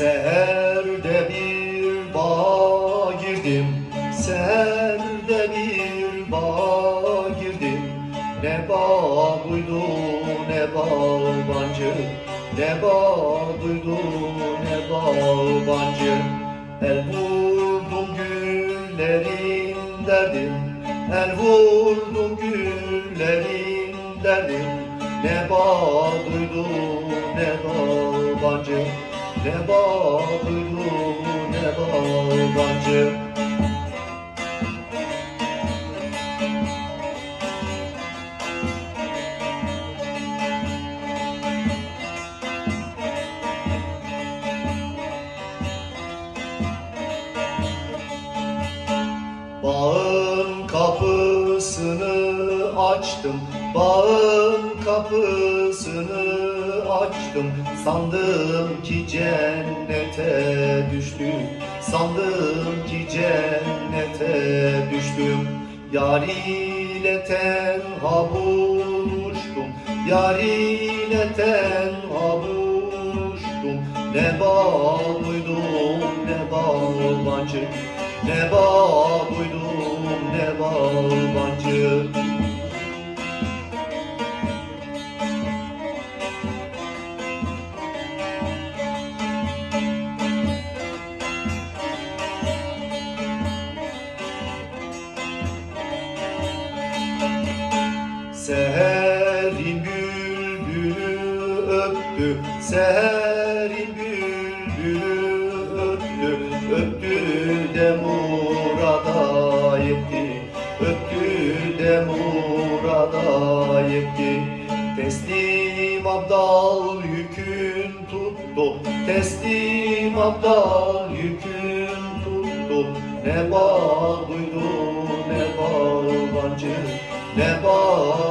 Seherde bir bağa girdim Seherde bir bağa girdim. Ne bağ duydu ne bağbancı Ne bağ duydu ne bağbancı El vurdum güllerin derdim El vurdum güllerin derdim. Ne bağ duydu ne bağbancı Ne bağ ne bağbancı Bağın kapısını açtım Bağın kapısını açtım. Sandım ki cennete düştüm. Sandım ki cennete düştüm. Yar ile tenha buluştum. Yar ile tenha buluştum. Ne bağ duydum ne bağlancı ne bağ duydum ne bağlancı Seherin bülbülü öptü Seherin bülbülü öptü. Öptü de murada yetti Öptü de murada yetti. Teslim abdal yükün tuttu Teslim abdal yükün tuttu. Ne bağ duydu ne bağlancı ne bağ